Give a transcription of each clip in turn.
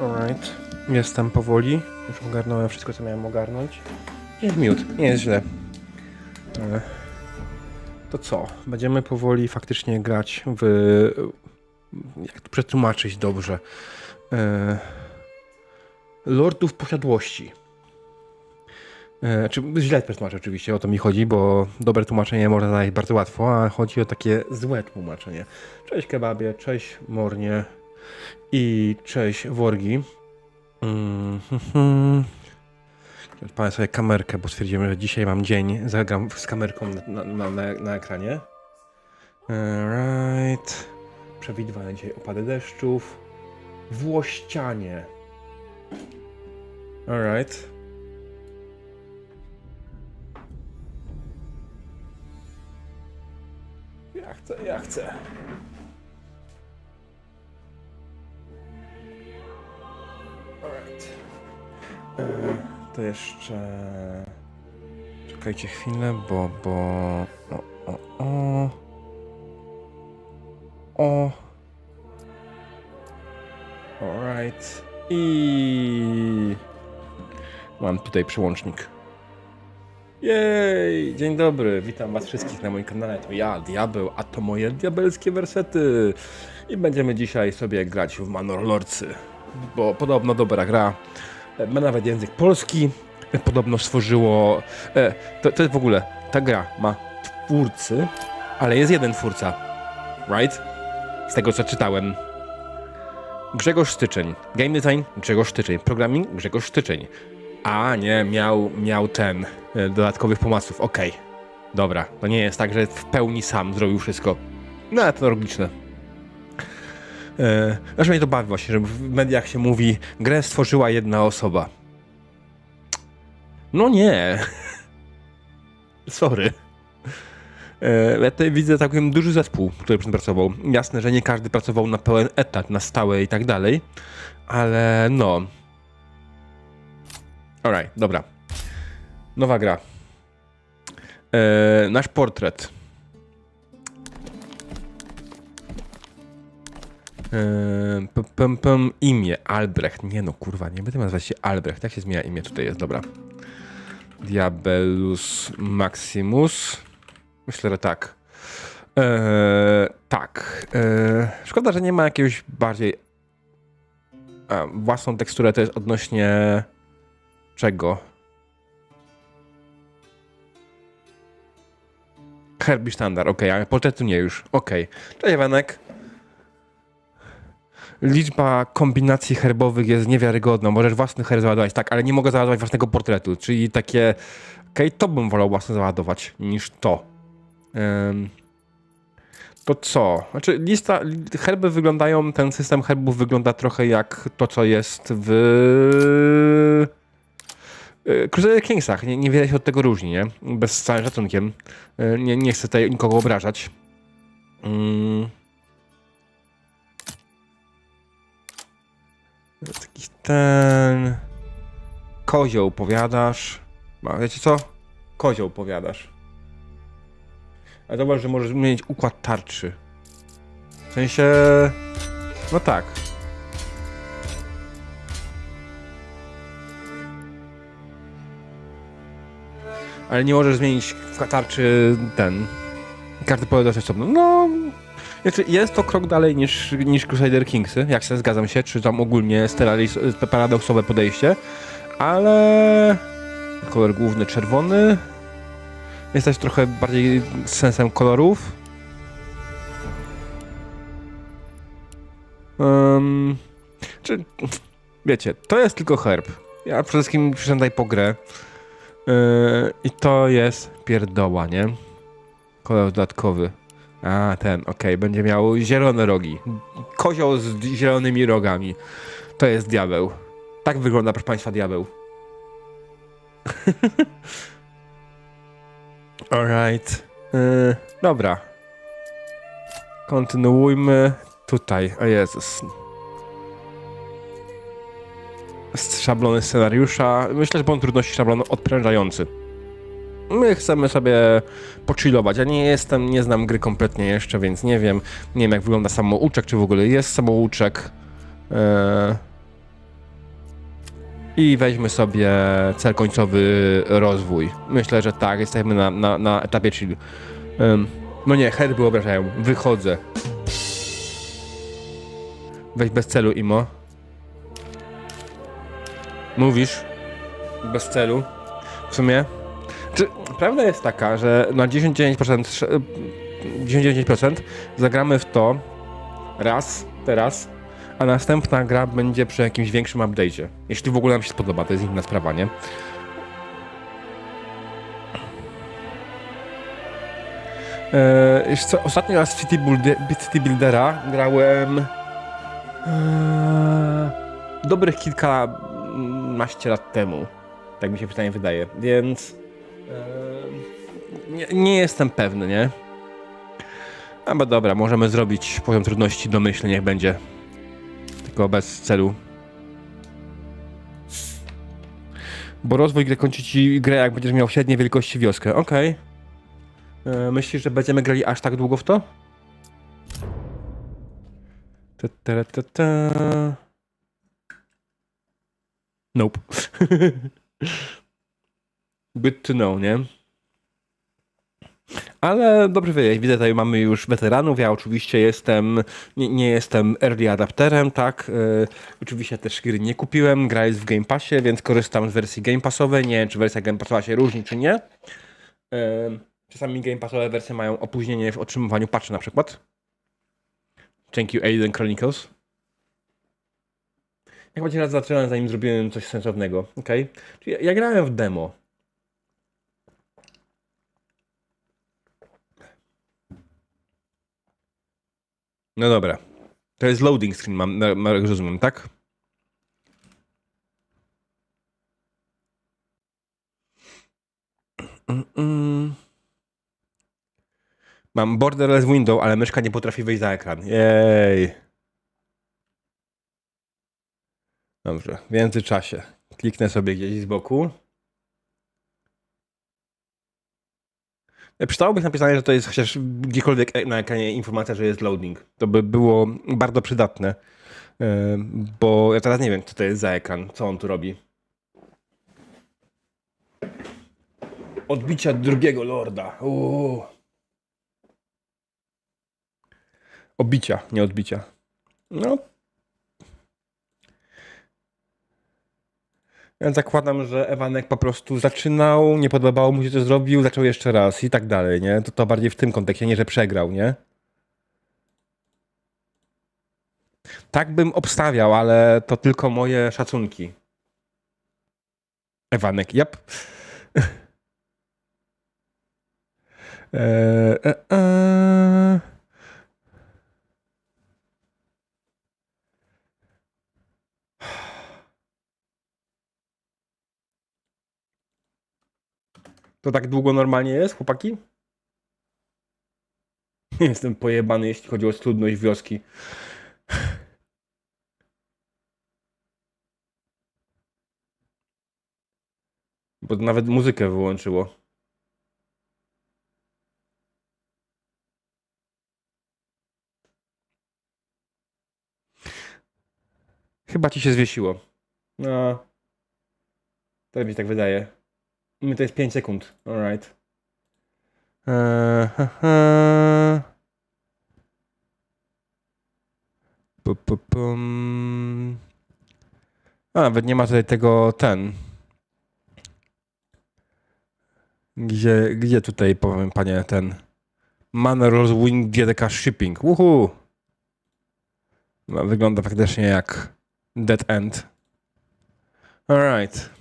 Alright. Jestem powoli. Już ogarnąłem wszystko, co miałem ogarnąć. Jest miód, nie jest źle. To co? Będziemy powoli faktycznie grać w... Jak to przetłumaczyć dobrze? E, Lordów Posiadłości. E, Czy źle przetłumaczę oczywiście, o to mi chodzi, bo dobre tłumaczenie można znaleźć bardzo łatwo, a chodzi o takie złe tłumaczenie. Cześć kebabie, cześć mornie i cześć worgi. Mm, Odpalę sobie kamerkę, bo stwierdziłem, że dzisiaj mam dzień. Zagram z kamerką na, na, na, na ekranie. Right. Przewidywane dzisiaj opady deszczów. Włościanie. Alright. Ja chcę, ja chcę. To jeszcze... Czekajcie chwilę, bo... bo... O, o, o... O... Alright. I... Mam tutaj przełącznik. Jej! Dzień dobry, witam was wszystkich na moim kanale. To ja, Diabeł, a to moje diabelskie wersety. I będziemy dzisiaj sobie grać w Manor Lordsy. Bo podobno dobra gra. E, Ma nawet język polski. E, Podobno stworzyło... E, to, to w ogóle... Ta gra ma twórcy, ale jest jeden twórca. Right? Z tego co czytałem. Grzegorz Styczeń. Game design Grzegorz Styczeń. Programming Grzegorz Styczeń. A nie, miał, miał ten dodatkowych pomysłów. Okej. Dobra, to nie jest tak, że w pełni sam zrobił wszystko. No to logiczne. E, Znaczy mnie to bawi właśnie, że w mediach się mówi, grę stworzyła jedna osoba. No nie. Sorry. E, Ja tutaj widzę całkiem duży zespół, który przy tym pracował. Jasne, że nie każdy pracował na pełen etat, na stałe i tak dalej, ale no. Alright, dobra. Nowa gra. E, nasz portret. E, pum, pum, pum, imię Albrecht. Nie no, kurwa, nie będę nazywać się Albrecht. Jak się zmienia imię? Tutaj jest, dobra. Diabelus Maximus. Myślę, że tak. E, tak. E, szkoda, że nie ma jakiegoś bardziej. A, własną teksturę to jest odnośnie czego? Herbie sztandar, okej, ale portretu nie już. Okej. Cześć Wenek. Liczba kombinacji herbowych jest niewiarygodna. Możesz własny herb załadować, tak, ale nie mogę załadować własnego portretu. Czyli takie, okej, to bym wolał własne załadować niż to. Ym, to co? Znaczy, lista, li- herby wyglądają, ten system herbów wygląda trochę jak to, co jest w y, Crusader Kingsach. Nie, niewiele się od tego różni, nie? Bez całym szacunkiem. Y, Nie, nie chcę tutaj nikogo obrażać. Mm. Taki ten... Kozioł powiadasz. A wiecie co? Kozioł powiadasz. A zobacz, że możesz mieć układ tarczy. W sensie... No tak. Ale nie możesz zmienić w tarczy ten... Każdy pole osobno. No... Znaczy, jest to krok dalej niż, niż Crusader Kingsy, jak się zgadzam się, czy tam ogólnie paradoksowe podejście, ale kolor główny czerwony, jest też trochę bardziej sensem kolorów. Um, czy, wiecie, to jest tylko herb. Ja przede wszystkim przyszedłem po grę. Yy, I to jest pierdoła, nie? Kolor dodatkowy. A, ten, okej, będzie miał zielone rogi. Kozioł z zielonymi rogami. To jest diabeł. Tak wygląda, proszę Państwa, diabeł. Alright. Yy, dobra. Kontynuujmy tutaj. O Jezus. Szablony scenariusza. Myślę, że błąd trudności szablonu odprężający. My chcemy sobie pochillować. Ja nie jestem, nie znam gry kompletnie jeszcze, więc nie wiem. Nie wiem, jak wygląda samouczek, czy w ogóle jest samouczek. Eee, i weźmy sobie cel końcowy rozwój. Myślę, że tak, jesteśmy na, na, na etapie chill. No nie, herby obrażają. Wychodzę. Weź bez celu, Imo. Mówisz? Bez celu. W sumie. Czy prawda jest taka, że na 99%, sz- 99% zagramy w to raz, teraz, a następna gra będzie przy jakimś większym update'cie. Jeśli w ogóle nam się spodoba, to jest inna sprawa, nie? Eee, co, ostatni raz w City, City Buildera grałem eee, dobrych kilkanaście lat temu. Tak mi się przynajmniej wydaje, więc nie, nie jestem pewny, nie? Albo dobra, możemy zrobić poziom trudności domyślny, niech będzie. Tylko bez celu. Bo rozwój gry kończy ci grę, jak będziesz miał średniej wielkości wioskę. Okej. E, Myślisz, że będziemy grali aż tak długo w to? Ta, ta, ta, ta. Nope. Good to know, nie? Ale dobrze wiedzieć, widzę tutaj mamy już weteranów, ja oczywiście jestem, nie, nie jestem early adapterem, tak, e, oczywiście też gry nie kupiłem, gra jest w Game Passie, więc korzystam z wersji Game Passowej, nie wiem czy wersja Game Passowa się różni czy nie. E, czasami Game Passowe wersje mają opóźnienie w otrzymywaniu patchy na przykład. You Aiden Chronicles. Jak będzie raz zacząłem, zanim zrobiłem coś sensownego, okej? Czyli ja, ja grałem w demo. No dobra. To jest loading screen, mam, ma- ma- rozumiem, tak? Mam borderless window, ale myszka nie potrafi wejść za ekran. Jej. Dobrze, w międzyczasie kliknę sobie gdzieś z boku. Przydałoby być napisane, że to jest chociaż gdziekolwiek e- na ekranie informacja, że jest loading. To by było bardzo przydatne. E, Bo ja teraz nie wiem, co to jest za ekran, co on tu robi. Odbicia drugiego lorda. Uuu. Obicia, nie odbicia. No. Zakładam, że Ewanek po prostu zaczynał, nie podobało mu się, co zrobił, zaczął jeszcze raz i tak dalej, nie? To, to bardziej w tym kontekście, nie, że przegrał, nie? Tak bym obstawiał, ale to tylko moje szacunki. Ewanek, jap. Eee, e, e. To tak długo normalnie jest, chłopaki? Jestem pojebany, jeśli chodzi o trudność wioski. Bo nawet muzykę wyłączyło. Chyba ci się zwiesiło. No. To mi się tak wydaje. Mi to jest 5 sekund. Alright. Eee, ha, ha. A, nawet nie ma tutaj tego ten. Gdzie, gdzie tutaj powiem, panie, ten. Manor Wing GDK Shipping. Uhu. No, wygląda faktycznie jak Dead End. Alright.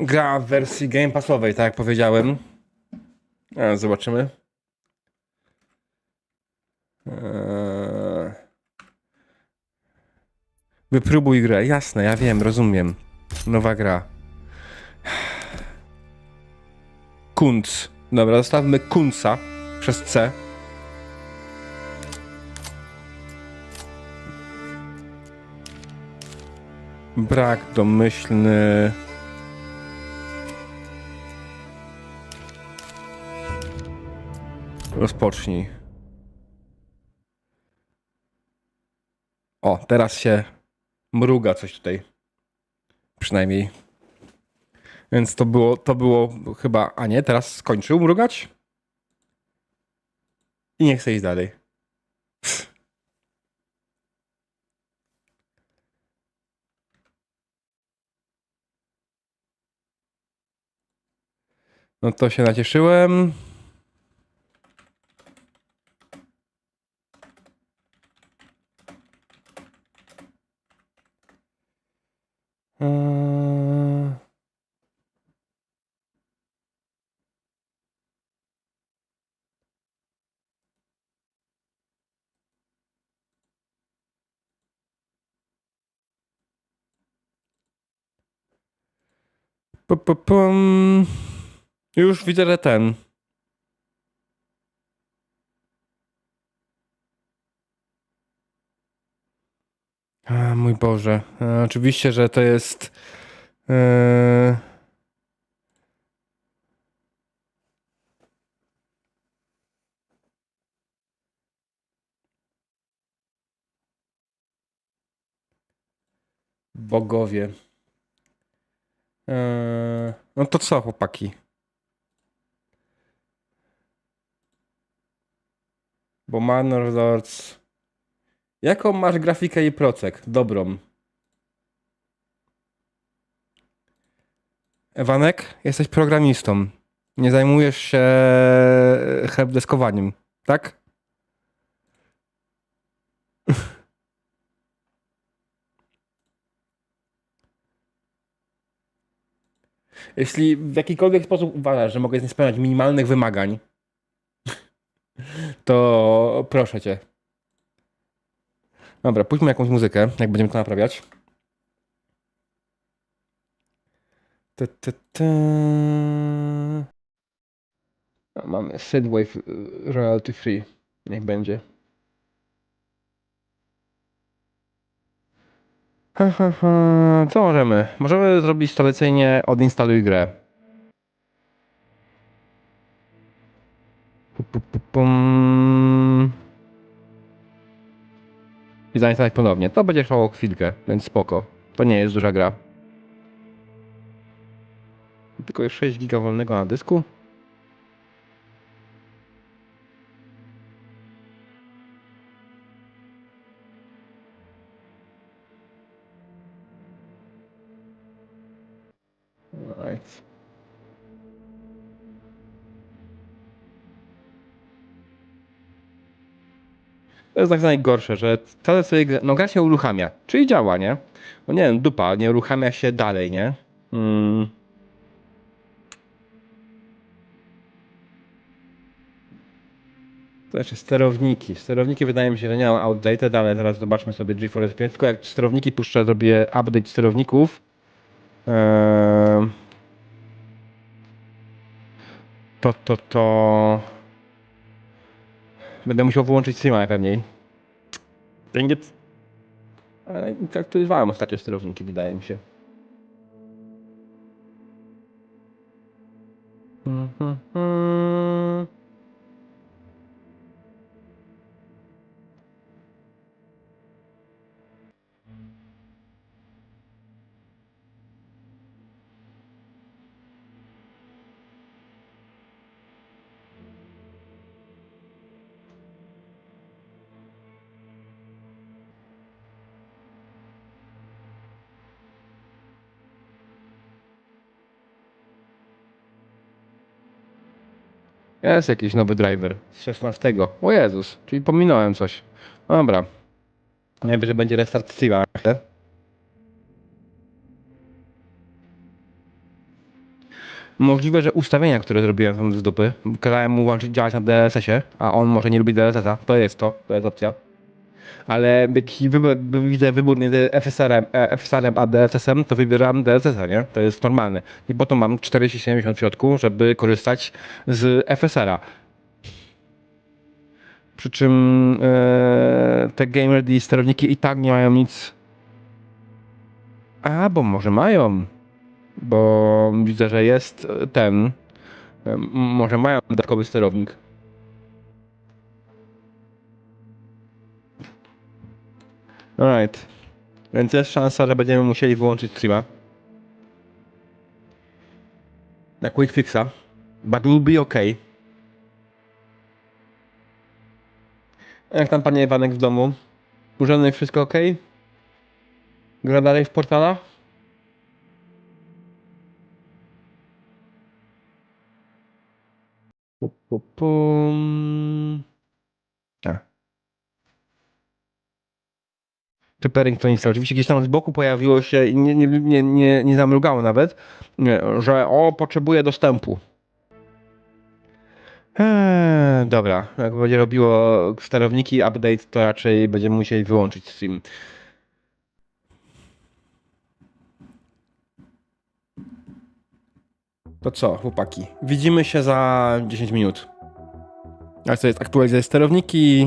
Gra w wersji Game Passowej, tak jak powiedziałem. A, zobaczymy. Eee. Wypróbuj grę. Jasne, ja wiem, rozumiem. Nowa gra. Kunc. Dobra, zostawmy Kunca przez C. Brak domyślny. Rozpocznij. O, teraz się mruga coś tutaj. Przynajmniej. Więc to było, to było chyba. A nie, teraz skończył mrugać? I nie chce iść dalej. No to się nacieszyłem. Eee, pu, pu, pum. Już widzę, ten. A, mój Boże. E, oczywiście, że to jest. E... Bogowie. E... No to co, chłopaki? Bo Manor Lords. Jaką masz grafikę i procek? Dobrą. Ewanek, jesteś programistą. Nie zajmujesz się helpdeskowaniem, tak? Jeśli w jakikolwiek sposób uważasz, że mogę nie spełniać minimalnych wymagań, to proszę cię. Dobra, pójdźmy jakąś muzykę, jak będziemy to naprawiać. Ty, ty, ty. A, Mamy y, royalty free. Niech będzie. Co możemy? Możemy zrobić tradycyjnie odinstaluj grę. I zainstalować ponownie. To będzie trwało chwilkę, więc spoko. To nie jest duża gra. Tylko jest 6 giga wolnego na dysku. Right. To jest tak najgorsze, że wcale sobie gra, no gra się uruchamia, czyli działa, nie? No nie wiem, dupa, nie uruchamia się dalej, nie? Mm. To jeszcze sterowniki. Sterowniki wydaje mi się, że nie mam outdated, ale zaraz zobaczmy sobie GeForce 5. Tylko jak sterowniki puszczę, zrobię update sterowników. Eee... To, to, to... Będę musiał wyłączyć streama najpewniej. Będzie... Ale aktualizowałem ostatnio sterowniki, wydaje mi się. Jest jakiś nowy driver z 16. O Jezus, czyli pominąłem coś. Dobra. Najwyżej będzie restart Steama. Możliwe, że ustawienia, które zrobiłem są z dupy. Kazałem mu włączyć działać na DLSS-ie, a on może nie lubi DLSS-a. To jest to, to jest opcja. Ale jak wybór, widzę wybór między FSR-em, e, FSR-em a DLSS-em, to wybieram DLSS-a, nie? To jest normalne. I po to mam 4070 w środku, żeby korzystać z FSR-a. Przy czym e, te Game Ready sterowniki i tak nie mają nic. A, bo może mają. Bo widzę, że jest ten. e, Może mają dodatkowy sterownik. Alright. Więc jest szansa, że będziemy musieli wyłączyć streama. Na quick fixa. But will be okay. A Jak tam panie Iwanek w domu? U żony wszystko ok? Gra dalej w portalach? Pu, pu, pum. Preparing to install. Oczywiście gdzieś tam z boku pojawiło się i nie, nie, nie, nie, nie zamrugało nawet, że o, potrzebuje dostępu. Eee, dobra, jak będzie robiło sterowniki update, to raczej będziemy musieli wyłączyć stream. To co, chłopaki? Widzimy się za 10 minut. A co jest aktualizacja sterowniki,